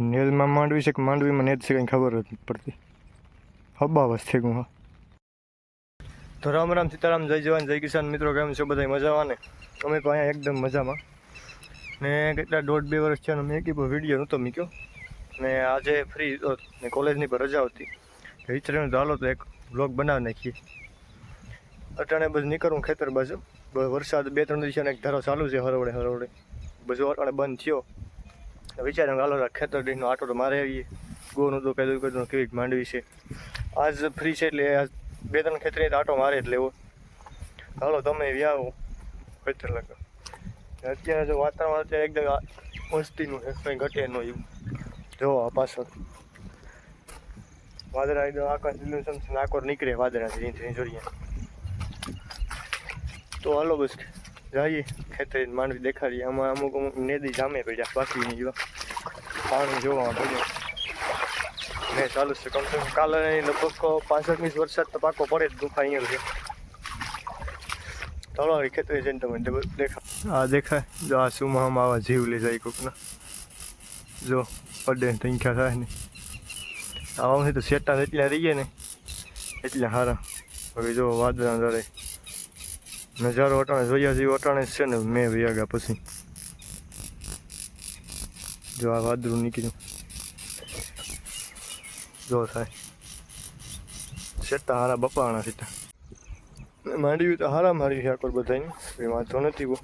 નેજમાં માંડવી છે કે માંડવીમાં નેજ છે કંઈ ખબર જ નથી પડતી હબાવસ થઈ ગયું હા તો રામ રામ સીતારામ જય જવાન જય કિસાન મિત્રો કેમ છો બધા મજામાં ને અમે પણ અહીંયા એકદમ મજામાં ને કેટલા દોઢ બે વર્ષ થયા મેં કીધું વિડીયો નહોતો મૂક્યો ને આજે ફ્રી હતો ને કોલેજની પર રજા હતી વિચાર્યું તો તો એક બ્લોગ બનાવી નાખીએ અટાણે બધું નીકળું ખેતર બાજુ વરસાદ બે ત્રણ દિવસે એક ધારો ચાલુ છે હરવડે હરવડે બધું અટાણે બંધ થયો વિચાર્યું હાલો ખેતર દીનો આટો તો મારે આવીએ ગોનું તો પેલું કર્યું કેવી માંડવી છે આજ ફ્રી છે એટલે આજ બે ત્રણ ખેતરી આટો મારે જ લેવો હાલો તમે વ્યાવો ખેતર લગો અત્યારે જો વાતાવરણ અત્યારે એકદમ મસ્તીનું છે કંઈ ઘટે નું એવું જો આ પાછળ વાદળા એકદમ આકાશ લીલું સમસમ આકોર નીકળે વાદળા ધીરે જોઈએ તો હાલો બસ જઈએ ખેતરે માંડવી દેખાડીએ આમાં અમુક અમુક નેદી જામે પડ્યા બાકી જો પાણી જોવા પડ્યું ને ચાલુ છે કમસે કમ કાલે લગભગ પાંસઠ વીસ વરસાદ તો પાકો પડે જ ગુફા અહીંયા છે તળાવી ખેતરે જઈને તમે દેખાય આ દેખાય જો આ સુમામાં આવા જીવ લઈ જાય કોકના જો પડે સંખ્યા થાય ને આવા તો સેટા એટલા રહીએ ને એટલા સારા હવે જો વાદળા દરે નજારો અટાણે જોયા જેવી અટાણે છે ને મેં વ્યાગા પછી જો આ વાદરું નીકળ્યું જો થાય સેટા હારા બપાણા સીટા માંડ્યું તો હારા મારી છે આકોર બધાને એ વાંધો નથી બહુ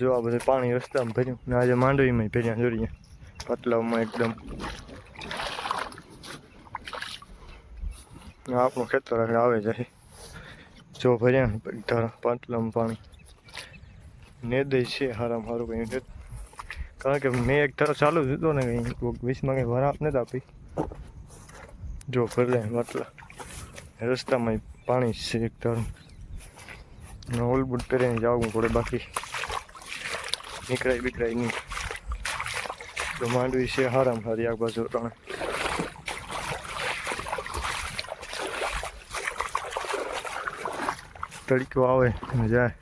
જો આ બધું પાણી રસ્તામાં ભર્યું ને આજે માંડવીમાં ભર્યા જોઈએ પાટલામાં એકદમ મા આપણો ખેતર આને આવી જાય જો ભર્યા 1.5 લંપાણી ને દે છે હરમ હરું કયું ખેત કા કે મે એક ઠા ચાલુ જો તો ને 20 માં કઈ ભર આપ ને તાપી જો ભર રહે મતલા એ રસ્તા માં પાણી સિંચી કર રોલ બુટ પર જાવું કોડે બાકી નીકળે બીકરાઈ ની demands છે હરમ હરિયા બાજુ ત્રણ તડકો આવે જાય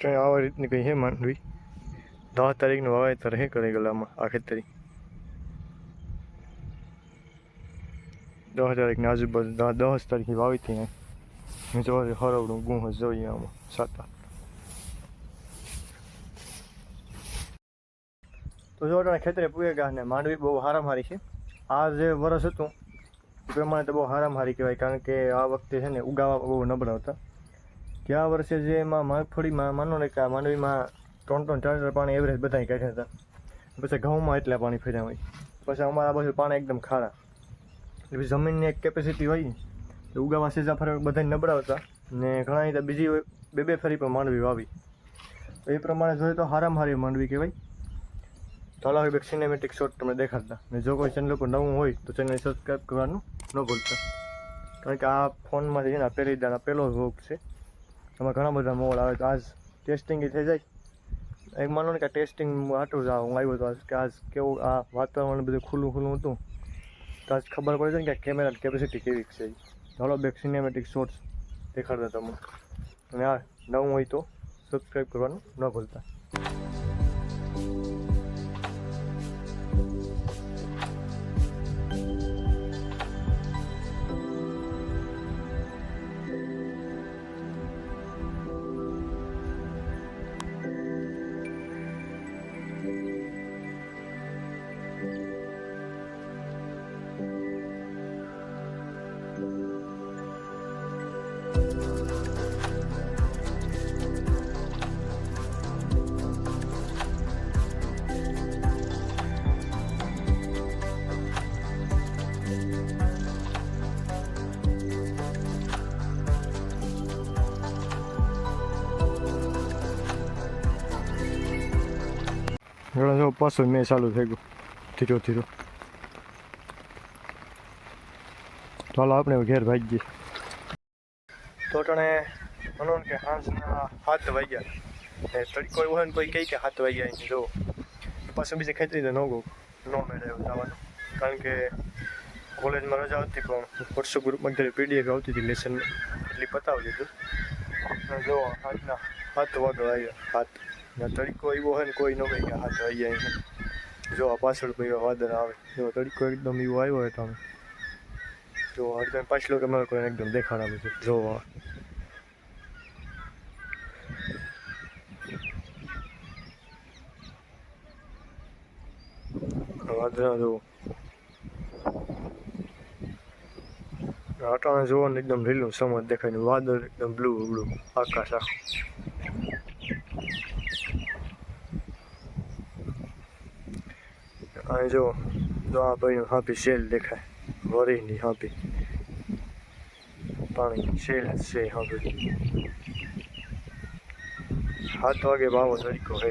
કઈ આવા રીતની કઈ હે માંડવી દસ તારીખનું વાવેતર હે કરે ગલામાં આ ખેતરી દસ તારીખની આજુબાજુ દસ તારીખે વાવી હતી મેં જોવા હરવડું ગુહ જોઈએ આમાં સાતા તો જો ખેતરે પૂગે ગયા ને માંડવી બહુ હારામારી છે આ જે વરસ હતું પ્રમાણે તો બહુ હારામ કહેવાય કારણ કે આ વખતે છે ને ઉગાવા બહુ નબળા હતા ગયા વર્ષે જે એમાં મગફળીમાં માનો ને કે માંડવીમાં ત્રણ ત્રણ ચાર ચાર પાણી એવરેજ બધાએ કાઢ્યા હતા પછી ઘઉંમાં એટલા પાણી ફેર્યા હોય પછી અમારા બાજુ પાણી એકદમ ખારા એવી જમીનની એક કેપેસિટી હોય તો ઉગાવા સીઝા ફરી બધા નબળા હતા ને ઘણા રીતે બીજી બે બે ફરી પણ માંડવી વાવી એ પ્રમાણે જોઈએ તો હારામ હારી માંડવી કહેવાય થોડા એક સિનેમેટિક શોટ તમે દેખાડતા ને જો કોઈ ચેનલ પર નવું હોય તો ચેનલ સબસ્ક્રાઈબ કરવાનું ન ભૂલતા કારણ કે આ ફોનમાં છે ને પહેલી દાના પહેલો રોગ છે એમાં ઘણા બધા મોડ આવે તો આજ ટેસ્ટિંગ થઈ જાય એક માનો ને કે ટેસ્ટિંગ આટલું જ હું આવ્યો હતો આજ કે આજ કેવું આ વાતાવરણ બધું ખુલ્લું ખુલ્લું હતું તો આજ ખબર પડે છે ને કે કેમેરા કેપેસિટી કેવી છે થોડો બેક સિનેમેટિક શોટ્સ દેખાડતા તમે અને આ નવું હોય તો સબસ્ક્રાઈબ કરવાનું ન ભૂલતા ઘણો જો પાછું મેં ચાલુ થઈ ગયું ધીરો ધીરો ચાલો આપણે ઘેર ભાગી જઈએ તો તણે મનો કે હાંસના હાથ વાગ્યા ને તડકો એવો હોય ને કોઈ કહે કે હાથ વાગ્યા અહીં જો પાછું બીજે ખેતરી ન ગયું ન મેળવ્યો જવાનું કારણ કે કોલેજમાં રજા આવતી પણ વોટ્સઅપ ગ્રુપમાં ત્યારે પીડીએફ આવતી હતી લેસન એટલી પતાવી દીધું જો હાથના હાથ વાગવા આવ્યા હાથ તડકો એવો હોય ને કોઈ ન ભાઈ હા તો આવી જાય જો આ પાછળ ભાઈ વાદળ આવે જો તડકો એકદમ એવો આવ્યો હોય તમે જો અડધા પાછલો કેમેરો કોઈ એકદમ દેખાણ આવે છે જો વાદળા જુઓ અટાણે જોવાનું એકદમ લીલું સમજ દેખાય ને વાદળ એકદમ બ્લુ બ્લુ આકાશ આખું આજો જો આપો અહીંયા પેશેલ દેખાય બોરી અહીંયા પેળી છેલ છે હવર છે હાથ વાગે બહુ સડકો હે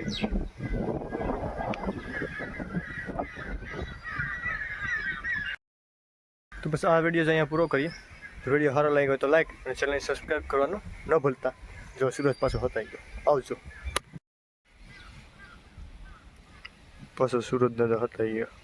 તો બસ આ વીડિયો અહીંયા પૂરો કરીએ જોડે હર લાગ્યો તો લાઈક અને ચેનલ ને સબસ્ક્રાઇબ કરવાનું ન ભૂલતા જો સુરોજ પાછો હોતા જ આવજો પાછો સુરતના હતા અહીંયા